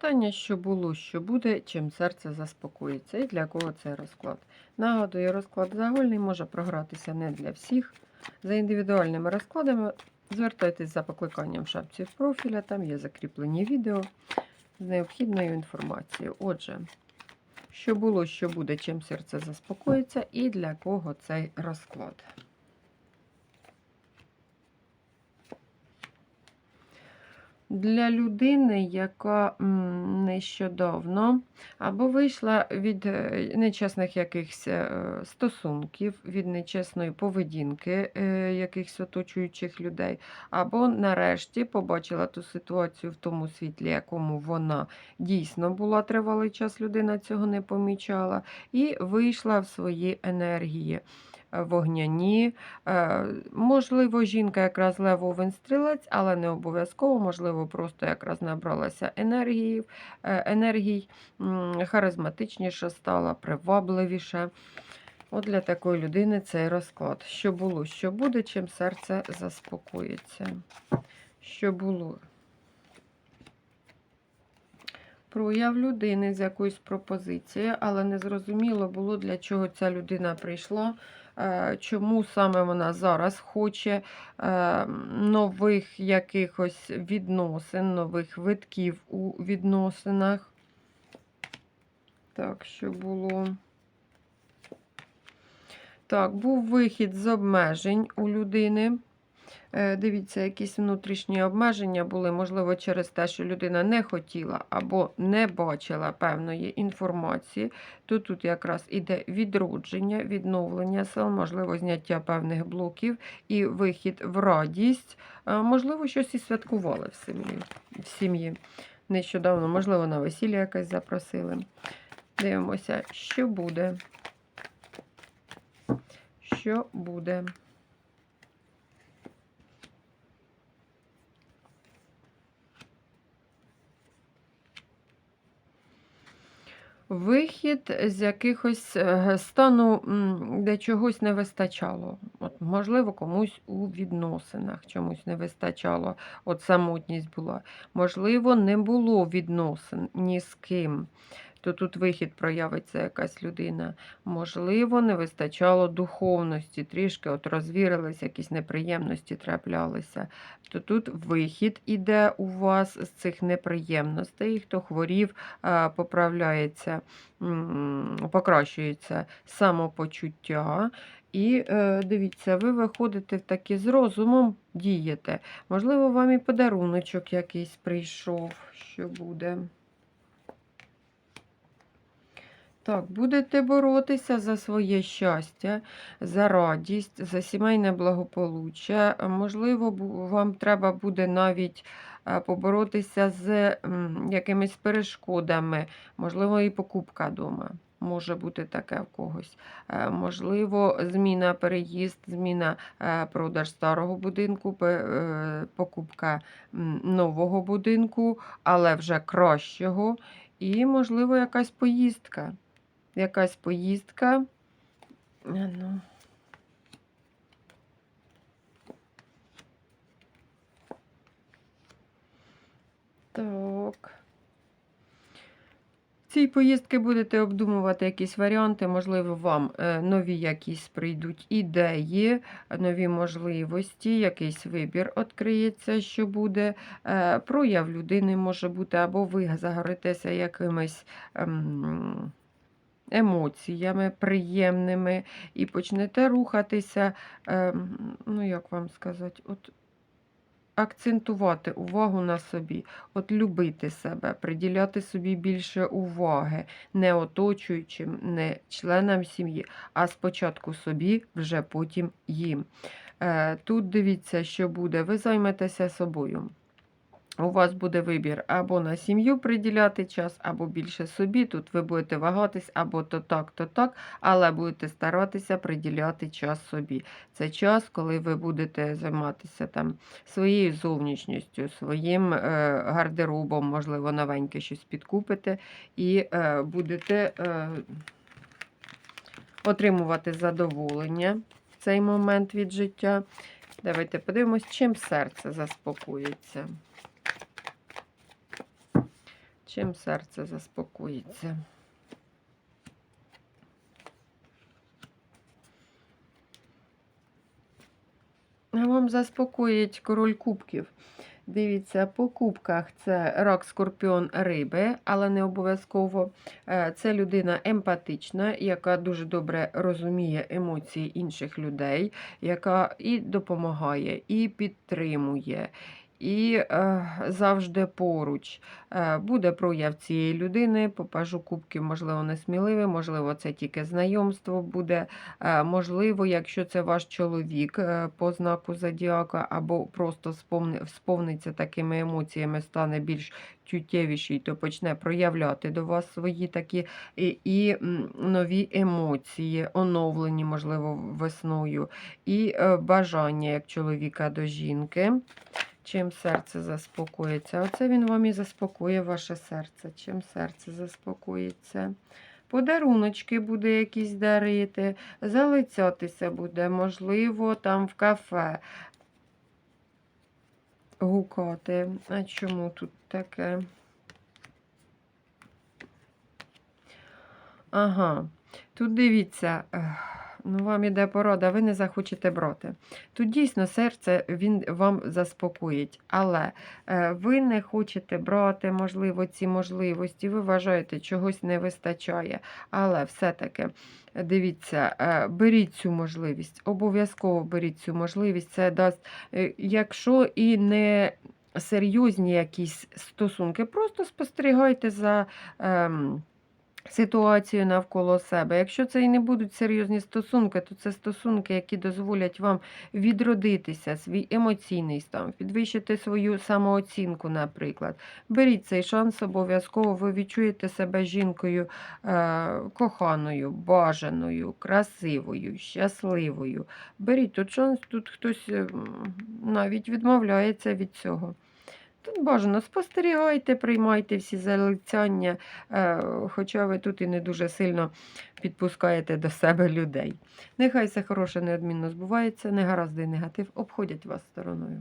Питання, що було, що буде, чим серце заспокоїться і для кого цей розклад. Нагадую, розклад загальний може програтися не для всіх. За індивідуальними розкладами звертайтесь за покликанням в шапці в профіля, там є закріплені відео з необхідною інформацією. Отже, що було, що буде, чим серце заспокоїться, і для кого цей розклад. Для людини, яка нещодавно або вийшла від е, нечесних якихось е, стосунків, від нечесної поведінки е, якихось оточуючих людей, або нарешті побачила ту ситуацію в тому світлі, якому вона дійсно була тривалий час, людина цього не помічала, і вийшла в свої енергії. Вогняні, Е, Можливо, жінка якраз левовий стрілець, але не обов'язково, можливо, просто якраз набралася енергії, е, енергій, харизматичніше стала, привабливіше. От для такої людини цей розклад. Що було, що буде, чим серце заспокоїться. Що було? Прояв людини з якоюсь пропозицією, але не зрозуміло було, для чого ця людина прийшла, чому саме вона зараз хоче е, нових якихось відносин, нових витків у відносинах. Так, що було? Так, був вихід з обмежень у людини. Е, Дивіться, якісь внутрішні обмеження були, можливо, через те, що людина не хотіла або не бачила певної інформації. То тут якраз іде відродження, відновлення сил, можливо, зняття певних блоків і вихід в радість. Е, Можливо, щось і святкували в сім'ї. В сім'ї. Нещодавно, можливо, на весілля якесь запросили. Дивимося, що буде. Що буде? Вихід з якихось е, стану, де чогось не вистачало. От, можливо, комусь у відносинах чомусь не вистачало. От самотність була. Можливо, не було відносин ні з ким. То тут вихід проявиться якась людина. Можливо, не вистачало духовності, трішки от розвірились, якісь неприємності траплялися. То тут вихід іде у вас з цих неприємностей. Хто хворів, поправляється, покращується самопочуття. І е, дивіться, ви виходите в такі з розумом, дієте. Можливо, вам і подаруночок якийсь прийшов, що буде. Так, будете боротися за своє щастя, за радість, за сімейне благополуччя. Можливо, вам треба буде навіть е, поборотися з якимись перешкодами, можливо, і покупка дома. Може бути таке в когось. Е, Можливо, зміна, переїзд, зміна е, продаж старого будинку, покупка нового будинку, але вже кращого. І, можливо, якась поїздка якась поїздка. Ну. Так. В цій поїздки будете обдумувати якісь варіанти, можливо, вам е, нові якісь прийдуть ідеї, нові можливості, якийсь вибір відкриється, що буде. Е, Прояв людини може бути, або ви загоритеся якимись. Ем, емоціями приємними і почнете рухатися, ем, ну як вам сказати, от акцентувати увагу на собі, от любити себе, приділяти собі більше уваги, не оточуючим, не членам сім'ї, а спочатку собі, вже потім їм. Е, Тут дивіться, що буде, ви займетеся собою. У вас буде вибір або на сім'ю приділяти час, або більше собі. Тут ви будете вагатись або то так, то так, але будете старатися приділяти час собі. Це час, коли ви будете займатися там своєю зовнішністю, своїм е, гардеробом, можливо, новеньке щось підкупите, і е, будете е, отримувати задоволення в цей момент від життя. Давайте подивимось, чим серце заспокоїться. Чим серце заспокоїться? Вам заспокоїть король кубків. Дивіться, по кубках це рак, скорпіон, риби, але не обов'язково. Е, Це людина емпатична, яка дуже добре розуміє емоції інших людей, яка і допомагає, і підтримує, і е, завжди поруч. Е, буде прояв цієї людини, попажу кубків, можливо, несміливий, можливо, це тільки знайомство буде. Е, Можливо, якщо це ваш чоловік е, по знаку зодіака, або просто сповни- сповниться такими емоціями, стане більш чуттєвіший, то почне проявляти до вас свої такі і, і нові емоції, оновлені, можливо, весною, і е, бажання як чоловіка до жінки. Чим серце заспокоїться? Оце він вам і заспокоює ваше серце. Чим серце заспокоїться? Подаруночки буде якісь дарити, залицятися буде, можливо, там в кафе гукати. А чому тут таке? Ага, тут дивіться, ну вам іде порада, ви не захочете брати. Тут дійсно серце він вам заспокоїть, але е, ви не хочете брати, можливо, ці можливості, ви вважаєте, чогось не вистачає. Але все-таки дивіться, е, беріть цю можливість, обов'язково беріть цю можливість. Це дасть, е, якщо і не серйозні якісь стосунки, просто спостерігайте за. Ем, Ситуацію навколо себе. Якщо це і не будуть серйозні стосунки, то це стосунки, які дозволять вам відродитися, свій емоційний стан, підвищити свою самооцінку, наприклад. Беріть цей шанс обов'язково, ви відчуєте себе жінкою е, коханою, бажаною, красивою, щасливою. Беріть тут шанс, тут хтось е, навіть відмовляється від цього. Тут бажано спостерігайте, приймайте всі залицяння, е, хоча ви тут і не дуже сильно підпускаєте до себе людей. Нехай все хороше неодмінно збувається, негаразди і негатив обходять вас стороною.